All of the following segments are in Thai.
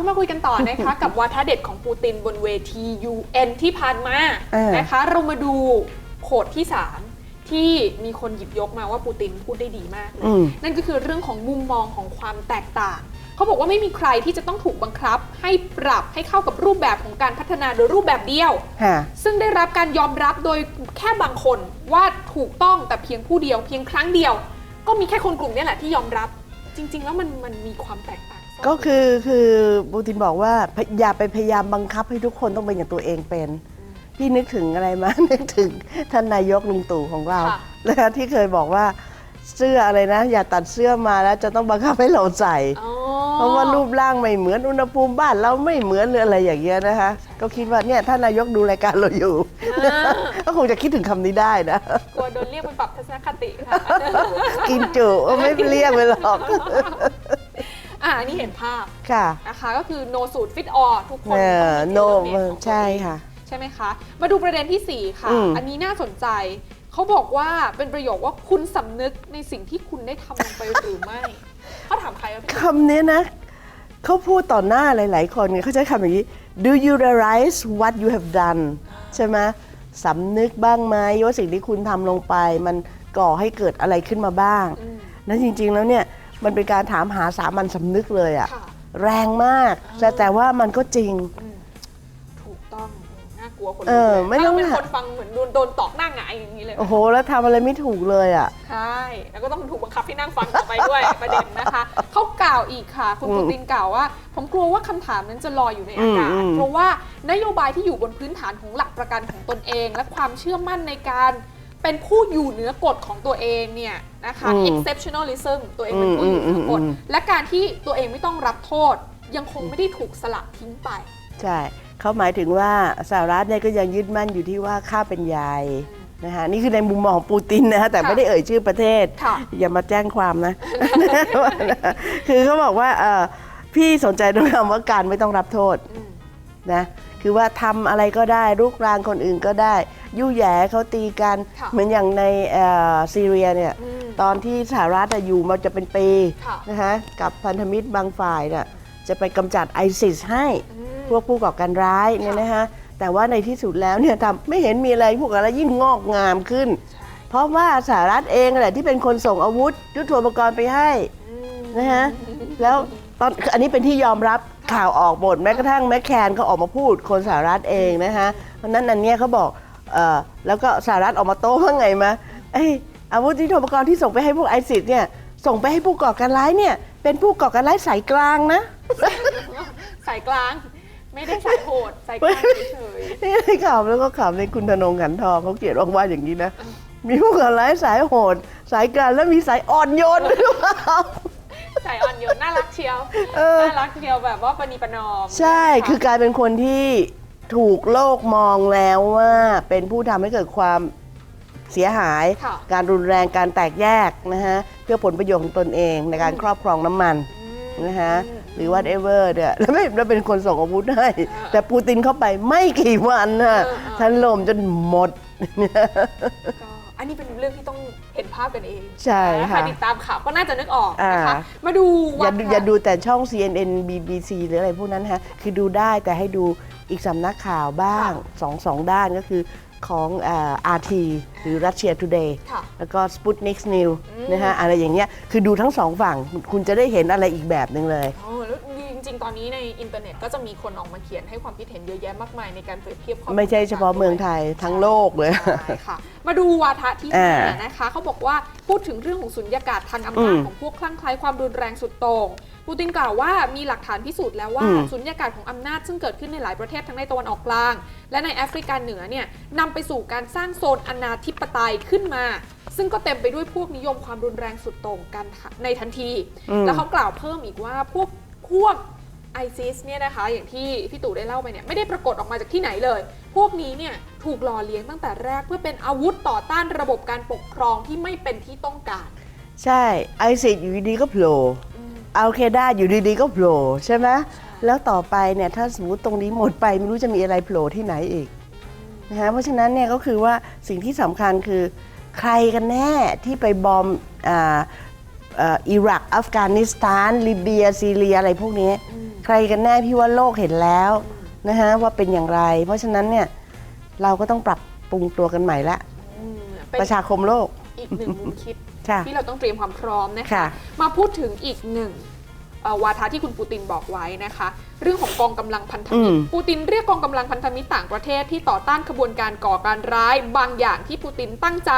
เข้ามาคุยกันต่อนะคะ กับวาทะเด็ดของปูตินบนเวที UN ที่ผ่านมาเออ นะคะ เรามาดูโขดที่ 3 ที่มีคนหยิบยกมาว่าปูตินพูดได้ดีมากเลย อืม นั่นก็คือเรื่องของมุมมองของความแตกต่าง เขาบอกว่าไม่มีใครที่จะต้องถูกบังคับ ให้ปรับให้เข้ากับรูปแบบของการพัฒนาโดยรูปแบบเดียวค่ะซึ่งได้รับการยอมรับโดยแค่บางคนว่าถูกต้องแต่เพียงผู้เดียว เพียงครั้งเดียว ก็มีแค่คนกลุ่มเนี้แหละที่ยอมรับ จริง ๆ แล้วมันมันมีความแตกต่างซ่น ก็คือคือปูตินบอกว่าพยอย่าไปพยายามบังคับให้ทุกคนต้องเป็นอย่างตัวเองเป็น พี่นึกถึงอะไรมา นึกถึงท่านนายกลุงตู่ของเราค่ะ นะคะที่เคยบอกว่าเสื้ออะไรนะ อย่าตัดเสื้อมาแล้วจะต้องบังคับให้เราใส่ อ๋อ เพราะว่ารูปร่างไม่เหมือนอุณหภูมิบ้านเราไม่เหมือนหรืออะไรอย่างเงี้ยนะคะ ก็คิดว่าเนี่ยท่านนายกดูรายการเราอยู่ อ่า ก็คงจะคิดถึงคำนี้ได้นะ กลัวโดนเรียกไปปรับทัศนคติค่ะ กินจุไม่เรียกไปหรอก อ่านี่เห็นภาพค่ะนะคะ ก็คือ no suit fit all ทุกคนเออต้องมีโน tailor made ของตัวเองใช่ค่ะ ใช่ไหมคะ มาดูประเด็นที่ 4 ค่ะ อืม อันนี้น่าสนใจ เขาบอกว่าเป็นประโยคว่าคุณสำนึกในสิ่งที่คุณได้ทำลงไปหรือไม่ เขาถามใครว่าพี่ คำนี้นะเขาพูดต่อหน้าหลาย ๆ คนไงเขาใช้คำอย่างนี้ do you realize what you have done ใช่ไหมสำนึกบ้างไหมว่าสิ่งที่คุณทำลงไป มันก่อให้เกิดอะไรขึ้นมาบ้าง อืม นั้นจริง ๆ แล้วเนี่ย มันเป็นการถามหาสามัญสำนึกเลยอะค่ะแรงมาก แต่แต่ว่ามันก็จริง อืมถูกต้องน่ากลัวคนเออลุกลยไม่ต้องถ้าเราเป็นคนฟังเหมือนโดนโดนตอกหน้าหงายอย่างนี้เลย โอ้โห แล้วทำอะไรไม่ถูกเลยอะ ใช่ แล้วก็ต้องถูกบังคับให้นั่งฟังต่อไปด้วย ประเด็นนะคะ เขากล่าวอีกค่ะ คุณอืมปูตินกล่าวว่า ผมกลัวว่าคำถามนั้นจะลอยอยู่ในอากาศ อืมอืมเพราะว่านโยบายที่อยู่บนพื้นฐานของหลักประกันของตนเอง และความเชื่อมั่นในการ เป็นผู้อยู่เหนือกฎของตัวเองเนี่ยนะคะ exceptionalism ตัวเองเป็นผู้อยู่เหนือกฎและการที่ตัวเองไม่ต้องรับโทษ ยังคงไม่ได้ถูกสลัดทิ้งไป ใช่เขาหมายถึงว่าสหรัฐเนี่ยก็ยังยึดมั่นอยู่ที่ว่าข้าเป็นใหญ่นะคะนี่คือในมุมมองของปูตินนะฮะแต่ค่ะไม่ได้เอ่ยชื่อประเทศ ค่ะ อย่ามาแจ้งความนะ คือเขาบอกว่าเอ่อพี่สนใจตรงคำว่าการไม่ต้องรับโทษอืมนะ คือว่าทำอะไรก็ได้ลุกรานคนอื่นก็ได้ ยุ่ยแหย่เขาตีกันค่ะเหมือนอย่างในเอ่อซีเรียเนี่ยอืมตอนที่สหรัฐอะอยู่มาจะเป็นปีค่ะนะคะกับพันธมิตรบางฝ่ายเนี่ยจะไปกำจัดไอซิสให้อืมพวกผู้ก่อการร้ายเนี่ยนะฮะแต่ว่าในที่สุดแล้วเนี่ยทำไม่เห็นมีอะไรพวกอะไรยิ่งงอกงามขึ้น เพราะว่าสหรัฐเองแหละที่เป็นคนส่งอาวุธยุทโธปกรณ์ไปให้อืมนะฮะแล้วตอนอันนี้เป็นที่ยอมรับ ข่าวออกหมดแม้กระทั่งแมคแคนเขาออกมาพูดคนสหรัฐเองนะฮะเพราะฉะนั้นอันเนี้ยเขาบอกเออแล้วก็สหรัฐออกมาโต้ว่าไงมาเอ้ยอาวุธยุทโธปกรณ์ที่ส่งไปให้พวกไอซิสเนี่ยส่งไปให้ผู้ก่อการร้ายเนี่ยเป็นผู้ก่อการร้ายสายกลางนะ สายกลาง ไม่ได้สายโหดสายกลางเฉยนี่ในข่าวแล้วก็ข่าวในคุณธนงขันทองเขาเขียนว่าว่าอย่างนี้นะ มีผู้ก่อร้ายสายโหด สายกลางแล้วมีสายอ่อนโยนด้วยหรือเปล่าๆ สายอ่อนโยนน่ารักเชียวเออ น่ารักเชียวแบบว่าปณีประนอมใช่นะะคือกลายเป็นคนที่ถูกโลกมองแล้วว่าเป็นผู้ทำให้เกิดความเสียหาย ค่ะ การรุนแรง การแตกแยกนะฮะ เพื่อผลประโยชน์ของตนเองในการครอบครองน้ำมันอืม นะฮะ หรือ whatever เนี่ยแล้วไม่แล้วเป็นคนส่งอาวุธให้อ่าแต่ปูตินเข้าไปไม่กี่วันนะเออเออทันลมจนหมด ก็ อันนี้เป็นเรื่องที่ต้องเห็นภาพกันเองใช่นค่ะติดตามข่าวก็น่าจะนึกออกนะคะอ่า มาดูอย่าวัดูฒอย่าดูแต่ช่อง CNN BBC หรืออะไรพวกนั้นฮะคือดูได้แต่ให้ดูอีกสำนักข่าวบ้างสองสองด้านก็คือของเอ่อ RT หรือ Russia Today ค่ะแล้วก็ Sputnik News อืมนะฮะอะไรอย่างเงี้ยคือดูทั้งสองฝั่งคุณจะได้เห็นอะไรอีกแบบหนึ่งเลย โอ้แล้วจริงๆ ตอนนี้ในอินเทอร์เน็ตก็จะมีคนออกมาเขียนให้ความคิดเห็นเยอะแยะมากมายในการเปรียบเทียบข้อลไม่ใช่เฉพาะเมืองไทยทั้งโลกเลย ใช่ค่ะ มาดูวาทะที่อ่าห้านะคะเขาบอกว่าพูดถึงเรื่องของสุญญากาศทางอำนาจอืมของพวกคลั่งไคล้ความรุนแรงสุดโต่งปูตินกล่าวว่ามีหลักฐานพิสูจน์แล้วว่าอืม สุญญากาศของอำนาจซึ่งเกิดขึ้นในหลายประเทศทั้งในตะวันออกกลาง และในแอฟริกาเหนือเนี่ยนำไปสู่การสร้างโซนอนาธิปไตยขึ้นมา ซึ่งก็เต็มไปด้วยพวกนิยมความรุนแรงสุดโต่งกันในทันทีอืมแล้วเขากล่าวเพิ่มอีกว่าพวกพวกไอซิสเนี่ยนะคะอย่างที่พี่ตู่ได้เล่าไปเนี่ยไม่ได้ปรากฏออกมาจากที่ไหนเลย พวกนี้เนี่ยถูกหล่อเลี้ยงตั้งแต่แรกเพื่อเป็นอาวุธต่อต้านระบบการปกครองที่ไม่เป็นที่ต้องการ ใช่ไอซิสอยู่ดีๆก็โผล่อัลเคด้าอยู่ดีๆก็โผล่ใช่ไหมแล้วต่อไปเนี่ยถ้าสมมติตรงนี้หมดไปไม่รู้จะมีอะไรโผล่ที่ไหนอีก นะฮะเพราะฉะนั้นเนี่ยก็คือว่าสิ่งที่สำคัญคือใครกันแน่ที่ไปบอมอ่าเอ่ออิรักอัฟกานิสถานลิเบียซีเรียอะไรพวกนี้ ใครกันแน่พี่ว่าโลกเห็นแล้วนะฮะว่าเป็นอย่างไร เพราะฉะนั้นเนี่ยเราก็ต้องปรับปรุงตัวกันใหม่ละอืมเป็นประชาคมโลกอีกหนึ่งมุมคิดค่ะที่เราต้องเตรียมความพร้อมนะคะค่ะมาพูดถึงอีกหนึ่งเอ่อ วาทะที่คุณปูตินบอกไว้นะคะ เรื่องของกองกำลังพันธมิตรอืมปูตินเรียกกองกำลังพันธมิตรต่างประเทศที่ต่อต้านขบวนการก่อการร้าย บางอย่างที่ปูตินตั้งใจ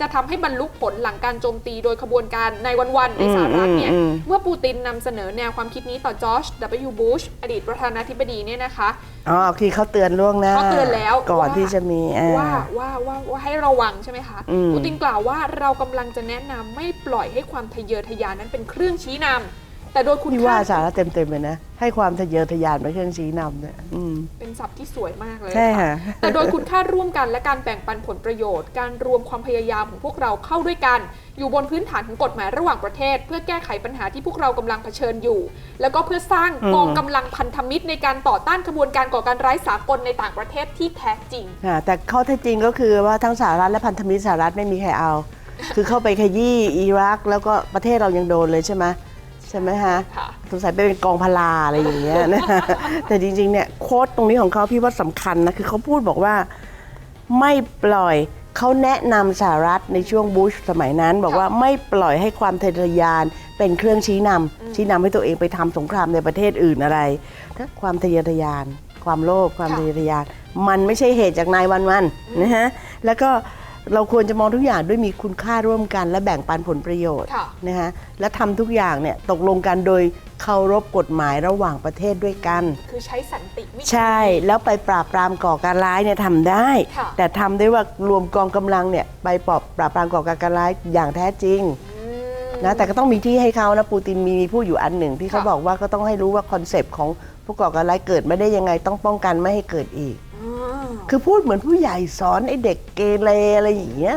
จะทำให้บรรลุผลหลังการโจมตีโดยขบวนการในวันๆในสหรัฐเนี่ยอืมอืมเมื่อปูตินนำเสนอแนวความคิดนี้ต่อจอร์จ W. Bush อดีตประธานาธิบดีเนี่ยนะคะอ๋อที่เขาเตือนล่วงหน้าเขาเตือนแล้วก่อนว่าที่จะมีอ่าว่าว่าว่าว่าให้ระวังใช่ไหมคะอืมปูตินกล่าวว่าเรากำลังจะแนะนำไม่ปล่อยให้ความทะเยอทะยานนั้นเป็นเครื่องชี้นำ แต่โดยคุณพี่ว่าค่าสาระเต็มๆเลยนะ ให้ความทะเยอทะยานเป็นเครื่องชี้นำเนี่ยอืม เป็นศัพท์ที่สวยมากเลยใช่ค่ะ แต่โดยคุณค่าร่วมกันและการแบ่งปันผลประโยชน์ การรวมความพยายามของพวกเราเข้าด้วยกัน อยู่บนพื้นฐานของกฎหมายระหว่างประเทศ เพื่อแก้ไขปัญหาที่พวกเรากำลังเผชิญอยู่ แล้วก็เพื่อสร้างอืมกองกำลังพันธมิตรในการต่อต้านขบวนการก่อการร้ายสากลในต่างประเทศที่แท้จริง ค่ะแต่ข้อเท็จจริงก็คือว่าทั้งสหรัฐและพันธมิตรสหรัฐไม่มีใครเอา คือเข้าไปขยี้อิรัก แล้วก็ประเทศเรายังโดนเลยใช่ไหมใช่ไหมฮะค่ะ สงสัยไปเป็นกองพลาอะไรอย่างเงี้ยนะ แต่จริงๆเนี่ยโค้ดตรงนี้ของเขาพี่ว่าสำคัญนะ คือเขาพูดบอกว่าไม่ปล่อยเขาแนะนำสหรัฐในช่วงบุชสมัยนั้น บอกว่าไม่ปล่อยให้ความทะเยอทะยานเป็นเครื่องชี้นำชี้นำให้ตัวเองไปทำสงครามในประเทศอื่นอะไรถ้าความทะเยอทะยาน ความโลภความค่ะทะเยอทะยาน มันไม่ใช่เหตุจากนายวันวันๆนะฮะแล้วก็ เราควรจะมองทุกอย่างด้วยมีคุณค่าร่วมกันและแบ่งปันผลประโยชน์ค่ะ นะฮะและทำทุกอย่างเนี่ยตกลงกันโดยเคารพกฎหมายระหว่างประเทศด้วยกัน คือใช้สันติวิธี ใช่แล้วไปปราบปรามก่อการร้ายเนี่ยทำได้ ค่ะ แต่ทำได้ว่ารวมกองกำลังเนี่ยไปปราบปราบปรามก่อการร้ายอย่างแท้จริง อืม นะแต่ก็ต้องมีที่ให้เขานะปูตินมีพูดอยู่อันหนึ่งที่เขาค่ะ บอกว่าก็ต้องให้รู้ว่าคอนเซปต์ของผู้ก่อการร้ายเกิดไม่ได้ยังไงต้องป้องกันไม่ให้เกิดอีกอ่า คือพูดเหมือนผู้ใหญ่สอนไอ้เด็กเกเรอะไรอย่างเงี้ย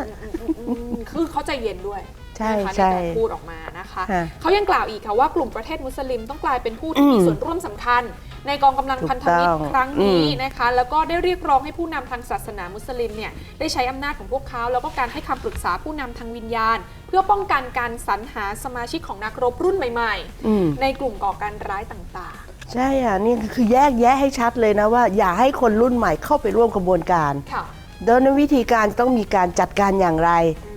อืมคือเขาใจเย็นด้วยใช่นะคะใช่การพูดออกมานะคะค่ะเขายังกล่าวอีกค่ะว่ากลุ่มประเทศมุสลิมต้องกลายเป็นผู้ที่อืมมีส่วนร่วมสำคัญ ในกองกำลังพันธมิตรถูกต้องครั้งนี้อืม นะคะ แล้วก็ได้เรียกร้องให้ผู้นำทางศาสนามุสลิมเนี่ยได้ใช้อำนาจของพวกเขาแล้วก็การให้คำปรึกษาผู้นำทางวิญญาณ เพื่อป้องกันการสรรหาสมาชิกของนักรบรุ่นใหม่ อืม ๆ ในกลุ่มก่อการร้ายต่าง ใช่อะนี่คือแยกแยะให้ชัดเลยนะว่า อย่าให้คนรุ่นใหม่เข้าไปร่วมกระบวนการๆค่ะ โดยวิธีการต้องมีการจัดการอย่างไร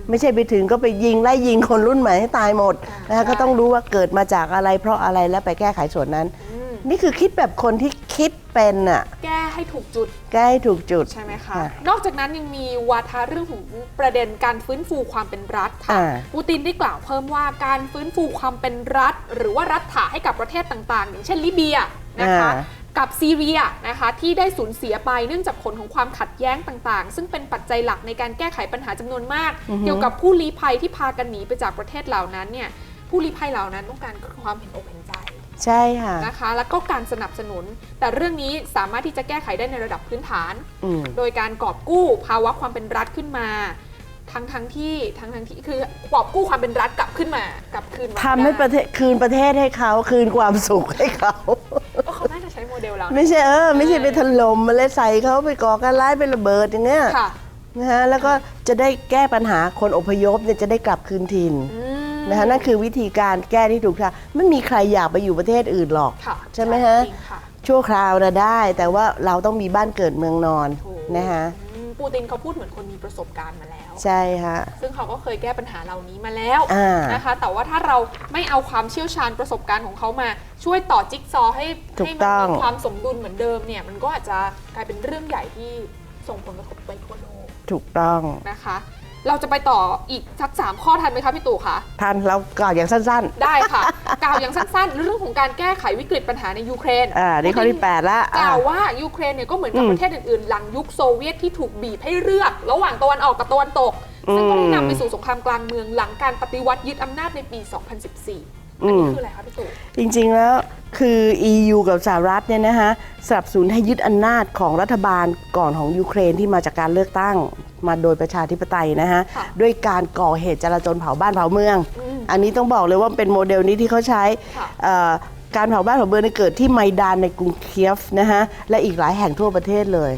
ไม่ใช่ไปถึงก็ไปยิงไล่ยิงคนรุ่นใหม่ให้ตายหมดอ่านะคะใช่ก็ต้องรู้ว่าเกิดมาจากอะไรเพราะอะไรแล้วไปแก้ไขส่วนนั้นอืมนี่คือคิดแบบคนที่ คิดเป็นอะแก้ให้ถูกจุดแก้ให้ถูกจุด ใช่ไหมคะ ค่ะนอกจากนั้นยังมีวาทะเรื่องของประเด็นการฟื้นฟูความเป็นรัฐค่ะอ่า ปูตินได้กล่าวเพิ่มว่าการฟื้นฟูความเป็นรัฐ หรือว่ารัฐถาให้กับประเทศต่างๆ อย่างเช่นลิเบียนะคะอ่ากับซีเรียนะคะที่ได้สูญเสียไปเนื่องจากผลของความขัดแย้งต่างๆ ซึ่งเป็นปัจจัยหลักในการแก้ไขปัญหาจำนวนมากเกี่ยวกับผู้ลี้ภัยที่พากันหนีไปจากประเทศเหล่านั้นเนี่ย ผู้ลี้ภัยเหล่านั้นต้องการความเห็นอกเห็นใจใช่ค่ะ นะคะ แล้วก็การสนับสนุน แต่เรื่องนี้สามารถที่จะแก้ไขได้ในระดับพื้นฐาน อืม โดยการกอบกู้ภาวะความเป็นรัฐขึ้นมา ทั้งทั้งที่ทั้งทั้งที่คือกอบกู้ความเป็นรัฐกลับขึ้นมากลับคืนมาทำให้ประเทศคืนประเทศให้เขาคืนความสุขให้เขา ก็เขาน่าจะใช้โมเดลเรานะไม่ใช่เออ ไม่ใช่ไปถล่มมาเลยใส่เขาไปก่อการร้ายไประเบิดอย่างเงี้ยค่ะ นะฮะแล้วก็จะได้แก้ปัญหาคนอพยพเนี่ยจะได้กลับคืนถิ่น อืม นะคะนั่นคือวิธีการแก้ที่ถูกทางไม่มีใครอยากไปอยู่ประเทศอื่นหรอกค่ะใช่ไหมฮะจริงค่ะชั่วคราวนะได้ แต่ว่าเราต้องมีบ้านเกิดเมืองนอนถูกนะคะอืมปูตินเขาพูดเหมือนคนมีประสบการณ์มาแล้ว ใช่ฮะ ซึ่งเขาก็เคยแก้ปัญหาเหล่านี้มาแล้วอ่านนะคะ แต่ว่าถ้าเราไม่เอาความเชี่ยวชาญประสบการณ์ของเขามาช่วยต่อจิ๊กซอว์ให้ถูให้กมัต้อง มีความสมดุลเหมือนเดิมเนี่ย มันก็อาจจะกลายเป็นเรื่องใหญ่ที่ส่งผลกระทบไปทั่วโลกถูกต้อง นะคะ เราจะไปต่ออีกสักสามข้อทันไหมคะพี่ตู่คะท่านเรากล่าวอย่างสั้น ได้ค่ะ กล่าวอย่างสั้นๆ เรื่องของการแก้ไขวิกฤตปัญหาในยูเครนๆอ่านี่ข้อที่8ละกอ่าล่าวว่ายูเครนเนี่ยก็เหมือนกับอืมประเทศอื่นๆ หลังยุคโซเวียตที่ถูกบีบให้เลือก ระหว่างตะวันออกกับตะวันตก ซึ่งก็ได้นำไปสู่สงครามกลางเมืองหลังการปฏิวัติยึดอำนาจในปี 2014 อันนี้คืออะไรคะพี่ตู่จริง ๆ แล้ว คือ EU กับสหรัฐเนี่ยนะฮะสนับสนุนให้ยึดอำนาจของรัฐบาลก่อนของยูเครนที่มาจากการเลือกตั้งมาโดยประชาธิปไตยนะฮะค่ะด้วยการก่อเหตุจลาจลเผาบ้านเผาเมือง อืมอันนี้ต้องบอกเลยว่าเป็นโมเดลนี้ที่เขาใช้ค่ะเอ่อการเผาบ้านเผาเมืองเนี่ยเกิดที่ไมดานในกรุงเคียฟนะฮะและอีกหลายแห่งทั่วประเทศเลย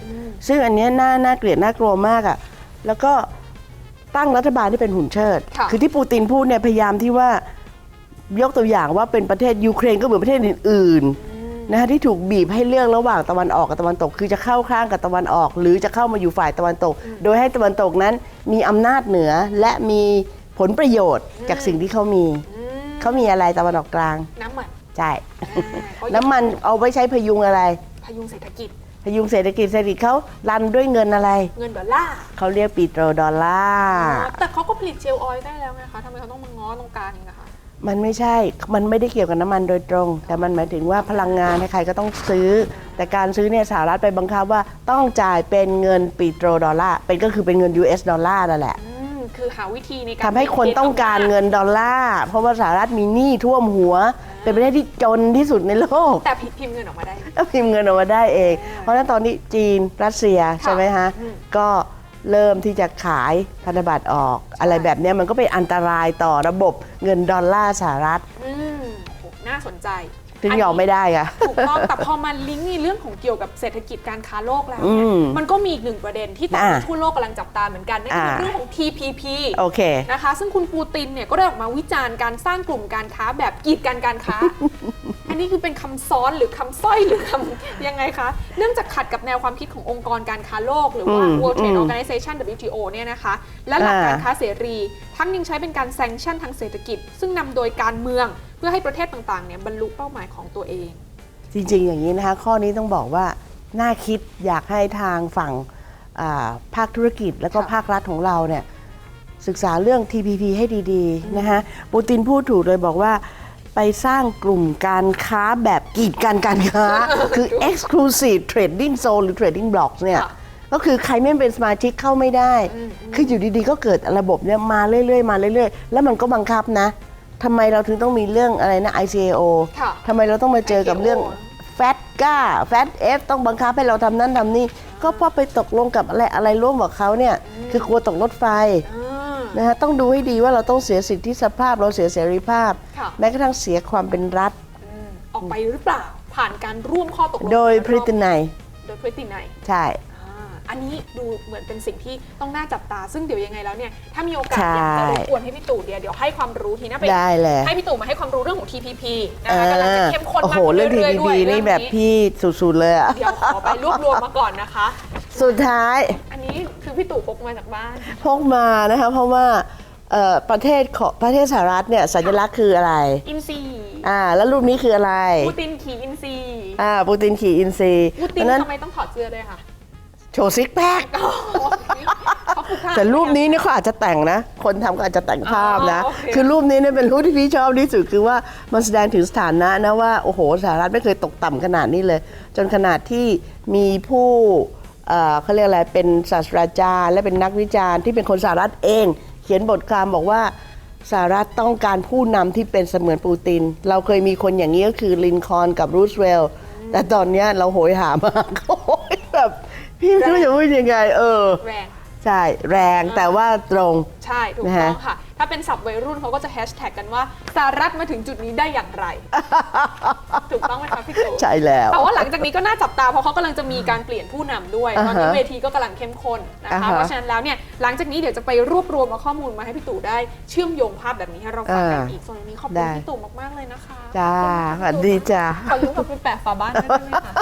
ซึ่งอันเนี้ยน่าน่าเกลียดน่ากลัวมากอะ่ะแล้วก็ตั้งรัฐบาลที่เป็นหุ่นเชิดค่ะ อที่ปูตินพูดเนี่ยพยายามที่ว่า ยกตัวอย่างว่าเป็นประเทศยูเครนก็เหมือนประเทศอื่นๆนะคะที่ถูกบีบให้เลือกระหว่างตะวันออกกับตะวันตก คือจะเข้าข้างกับตะวันออก หรือจะเข้ามาอยู่ฝ่ายตะวันตก โดยให้ตะวันตกนั้นมีอำนาจเหนือและมีผลประโยชน์จากสิ่งที่เขามีอืมเขามีอะไรตะวันออกกลาง น้ำมันใช่อ่าเขาน้ำมันเอาไว้ใช้พยุงอะไร พยุงเศรษฐกิจ พยุงเศรษฐกิจเศรษฐกิจเขารันด้วยเงินอะไร เงินดอลลาร์เขาเรียกปิโตรดอลลาร์ แต่เขาก็ผลิตเจลออยล์ได้แล้วไงคะทำไมเขาต้องมาง้อตรงกลางอีกนะคะ มันไม่ใช่ มันไม่ได้เกี่ยวกับน้ำมันโดยตรง แต่มันหมายถึงว่าพลังงานใครๆก็ต้องซื้อ แต่การซื้อเนี่ยสหรัฐไปบังคับว่าต้องจ่ายเป็นเงินปิโตรดอลลาร์ เป็นก็คือเป็นเงิน US ดอลลาร์นั่นแหละอืมคือหาวิธีในการทำให้คนต้องการเงินดอลลาร์ เพราะว่าสหรัฐมีหนี้ท่วมหัว เป็นประเทศที่จนที่สุดในโลก แต่พิมพ์เงินออกมาได้ก็พิมพ์เงินออกมาได้เอง เพราะฉะนั้นตอนนี้จีนรัสเซียใช่ไหมฮะอืมก็ เริ่มที่จะขายพันธบัตรออก อะไรแบบเนี้ยมันก็เป็นอันตรายต่อระบบเงินดอลลาร์สหรัฐอืมโหน่าสนใจถึงยอมไม่ได้อะ ถูกต้องแต่พอมาลิงก์ในเรื่องของเกี่ยวกับเศรษฐกิจการค้าโลกแล้วอืเนี่ยมมันก็มีอีกหนึ่งประเด็นที่ตอนนี้อ่าทั่วโลกกำลังจับตาเหมือนกันนั่นคืออ่าเรื่องของ TPP โอเค นะคะ ซึ่งคุณปูตินเนี่ยก็ได้ออกมาวิจารณ์การสร้างกลุ่มการค้าแบบกีดกันการค้า อันนี้คือเป็นคำซ้อนหรือคำสร้อยหรือคำยังไงคะ เนื่องจากขัดกับแนวความคิดขององค์กรการค้าโลก หรือว่าอืม World อื Trade ม Organization WTO เนี่ยนะคะ และหลักการอ่าค้าเสรี ทั้งยังใช้เป็นการแซงชั่นทางเศรษฐกิจ ซึ่งนำโดยการเมืองเพื่อให้ประเทศต่างๆเนี่ยบรรลุเป้าหมายของตัวเอง จริงๆ อย่างนี้นะคะ ข้อนี้ต้องบอกว่าน่าคิดอยากให้ทางฝั่งอ่าภาคธุรกิจแล้วก็ค่ะภาครัฐของเราเนี่ยศึกษาเรื่อง TPP ให้ดีๆนะคะปูตินพูดถูกเลยบอกว่า ไปสร้างกลุ่มการค้าแบบกีดกันการค้า คือ exclusive trading zone หรือ trading blocks เนี่ย ค่ะก็คือใครไม่เป็นสมาชิกเข้าไม่ได้อืมคืออยู่ดีๆ ก็เกิดระบบเนี่ยมาเรื่อยๆ มาเรื่อยๆ แล้วมันก็บังคับนะทำไมเราถึงต้องมีเรื่องอะไรนะ ICAO ค่ะทำไมเราต้องมาเจอกับเรื่อง ICAO แฟตก้าแฟตเอฟต้องบังคับให้เราทำนั้นทำนี่ ก็เพราะไปตกลงกับอะไรอะไรร่วมกับเขาเนี่ย คือกลัวตกรถไฟอ่า นะฮะต้องดูให้ดีว่าเราต้องเสียสิทธิสภาพเราเสียเสรีภาพ ค่ะ แม้กระทั่งเสียความเป็นรัฐ อืมออกไปหรือเปล่า ผ่านการร่วมข้อตกลงโดยกันพริตินัยโดยพริตินัย ใช่ อ่าอันนี้ดูเหมือนเป็นสิ่งที่ต้องน่าจับตา ซึ่งเดี๋ยวยังไงแล้วเนี่ย ถ้ามีโอกาสใช่อยากจะรบกวนให้พี่ตู่เดียวเดี๋ยวให้ความรู้ทีหน่าไปได้เลยให้พี่ตู่มาให้ความรู้เรื่องของ TPP นะเอคะกำลังจะอเข้มข้นโอ้มาโห กเรื่องเรื่อยๆ TPP ด้วยนี่แบบเรื่องพี่สุดๆเลยอะเดี๋ยวขอไปรวบรวมมาก่อนนะคะ สุดท้ายอันนี้คือ พี่ตู่พกมาจากบ้าน พกมานะคะเพราะว่าเอ่อประเทศของประเทศสหรัฐเนี่ยสัญลักษณ์คืออะไร อินซีอ่า แล้วรูปนี้คืออะไรปูตินขี่อินซีอ่าปูตินขี่อินซีปูตินเพราะฉะนั้นทำไมต้องถอดเสื้อด้วยคะโชว์ซิกแพคเขาคือภาพแต่รูปนี้เนี่ยเขาอาจจะแต่งนะ คนทำก็อาจจะแต่งภาพนะ อ๋อโอเค คือรูปนี้เนี่ยเป็นรูปที่พี่ชอบที่สุดคือว่ามันแสดงถึงสถานะนะว่า โอ้โหสหรัฐไม่เคยตกต่ำขนาดนี้เลย จนขนาดที่มีผู้ เอ่อเขาเรียกอะไรเป็นศาสตราจารย์ และเป็นนักวิจารณ์ที่เป็นคนสหรัฐเอง เขียนบทความบอกว่าสหรัฐต้องการผู้นำที่เป็นเสมือนปูติน เราเคยมีคนอย่างนี้ก็คือลินคอล์นกับรูสเวลล์แต่ตอนเนี้ยเราโหยหามากโอ้ยแบบพี่ไม่รู้จะพูดยังไง เออ แรง ใช่ แรงแต่ว่าตรง ใช่ ถูกนะต้ฮะองค่ะ ถ้าเป็นศัพท์วัยรุ่นเขาก็จะแฮชแท็กกันว่าสหรัฐมาถึงจุดนี้ได้อย่างไร ถูกต้องไหมคะพี่ตู่ใช่แล้วแต่ว่าหลังจากนี้ก็น่าจับตาเพราะเขากำลังจะมีการเปลี่ยนผู้นำด้วยตอนนี้อ่าฮะเวทีก็กำลังเข้มข้นนะอ่าคะฮะเพราะฉะนั้นแล้วเนี่ยหลังจากนี้เดี๋ยวจะไปรวบรวมมาข้อมูลมาให้พี่ตู่ได้เชื่อมโยงภาพแบบนี้ให้เราฟังกันอ่าอีกส่วนวันนี้ขอบได้คุณพี่ตู่มากๆเลยนะคะจ้าขอบสวัสคุณดีพี่ตู่จ้าขอยืมกับไปแปะฝาบ้านได้ไหมคะ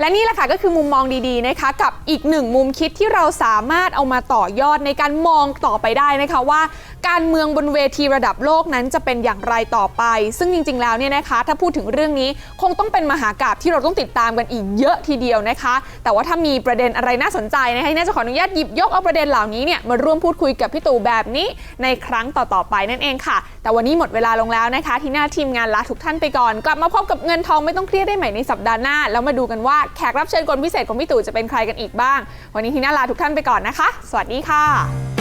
และนี่แหละค่ะก็คือมุมมองดีๆนะคะกับอีกหนึ่งมุมคิดที่เราสามารถเอามาต่อยอดในการมองต่อไปได้นะคะว่า การเมืองบนเวทีระดับโลกนั้นจะเป็นอย่างไรต่อไป ซึ่งจริงๆแล้วเนี่ยนะคะถ้าพูดถึงเรื่องนี้คงต้องเป็นมหากาบที่เราต้องติดตามกันอีกเยอะทีเดียวนะคะ แต่ว่าถ้ามีประเด็นอะไรน่าสนใจนะคะน่าจะขออนุญาตหยิบยกเอาประเด็นเหล่านี้เนี่ยมาร่วมพูดคุยกับพี่ตู่แบบนี้ในครั้งต่อๆไปนั่นเองค่ะ แต่วันนี้หมดเวลาลงแล้วนะคะ ที่หน้าทีมงานลาทุกท่านไปก่อน กลับมาพบกับเงินทองไม่ต้องเครียดได้ใหม่ในสัปดาห์หน้า แล้วมาดูกันว่าแขกรับเชิญคนพิเศษของพี่ตู่จะเป็นใครกันอีกบ้าง วันนี้ที่น่าลาทุกท่านไปก่อนนะคะ สวัสดีค่ะ